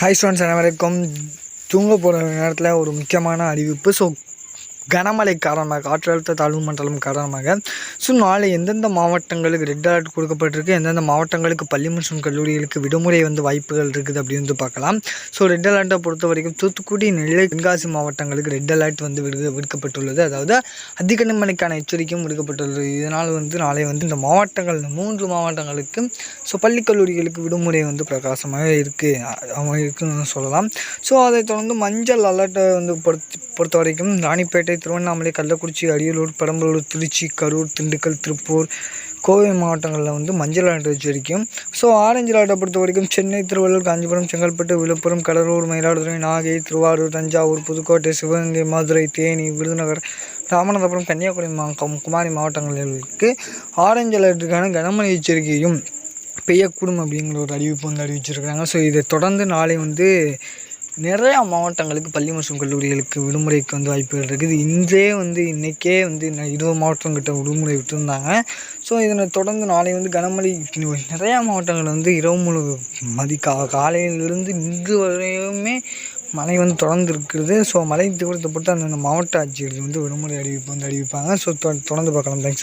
Hi stones அனைவருக்கும் தூங்க போகிற நேரத்தில் ஒரு முக்கியமான அறிவிப்பு. ஸோ கனமழை காரணமாக காற்றழுத்த தாழ்வு மண்டலம் காரணமாக ஸோ நாளை எந்தெந்த மாவட்டங்களுக்கு ரெட் அலர்ட் கொடுக்கப்பட்டிருக்கு எந்தெந்த மாவட்டங்களுக்கு பள்ளி மற்றும் கல்லூரிகளுக்கு விடுமுறை வந்து வாய்ப்புகள் இருக்குது அப்படின்னு வந்து பார்க்கலாம். ஸோ ரெட் அலர்ட்டை பொறுத்த வரைக்கும் தூத்துக்குடி நெல்லை தென்காசி மாவட்டங்களுக்கு ரெட் அலர்ட் வந்து விடு விடுக்கப்பட்டுள்ளது. அதாவது அதிகனமழைக்கான எச்சரிக்கையும் விடுக்கப்பட்டுள்ளது. இதனால் வந்து நாளை வந்து இந்த மாவட்டங்கள் இந்த மூன்று மாவட்டங்களுக்கு ஸோ பள்ளி கல்லூரிகளுக்கு விடுமுறை வந்து பிரகாசமாக இருக்குது இருக்குன்னு சொல்லலாம். ஸோ அதை தொடர்ந்து மஞ்சள் அலர்ட்டை வந்து பொறுத்து பொறுத்த வரைக்கும் ராணிப்பேட்டை திருவண்ணாமலை கள்ளக்குறிச்சி அரியலூர் பெரம்பலூர் திருச்சி கரூர் திண்டுக்கல் திருப்பூர் கோவை மாவட்டங்களில் வந்து மஞ்சள் அலர்ட் எச்சரிக்கையும் ஸோ ஆரஞ்சு அலர்ட்டை பொறுத்த வரைக்கும் சென்னை திருவள்ளூர் காஞ்சிபுரம் செங்கல்பட்டு விழுப்புரம் கடலூர் மயிலாடுதுறை நாகை திருவாரூர் தஞ்சாவூர் புதுக்கோட்டை சிவகங்கை மதுரை தேனி விருதுநகர் ராமநாதபுரம் கன்னியாகுமரி மாவட்டம் குமாரி மாவட்டங்களுக்கு ஆரஞ்சு அலர்ட்டுக்கான கனமழை எச்சரிக்கையும் பெய்யக்கூடும் அப்படிங்கிற ஒரு அறிவிப்பு வந்து அறிவிச்சிருக்கிறாங்க. ஸோ இதை தொடர்ந்து நாளை வந்து நிறையா மாவட்டங்களுக்கு பள்ளி மற்றும் கல்லூரிகளுக்கு விடுமுறைக்கு வந்து வாய்ப்புகள் இருக்குது. இன்றே வந்து இன்றைக்கே வந்து இருபது மாவட்டங்கிட்ட விடுமுறை விட்டுருந்தாங்க. ஸோ இதனை தொடர்ந்து நாளை வந்து கனமழை நிறையா மாவட்டங்கள் வந்து இரவு முழு மதி கா காலையிலிருந்து இன்று வரையுமே மழை வந்து தொடர்ந்து இருக்கிறது ஸோ மழை தீவிரத்தை பொறுத்து அந்தந்த மாவட்ட ஆட்சியர்கள் வந்து விடுமுறை அறிவிப்பு வந்து அறிவிப்பாங்க. ஸோ தொடர்ந்து பார்க்கலாம். தேங்க்ஸ்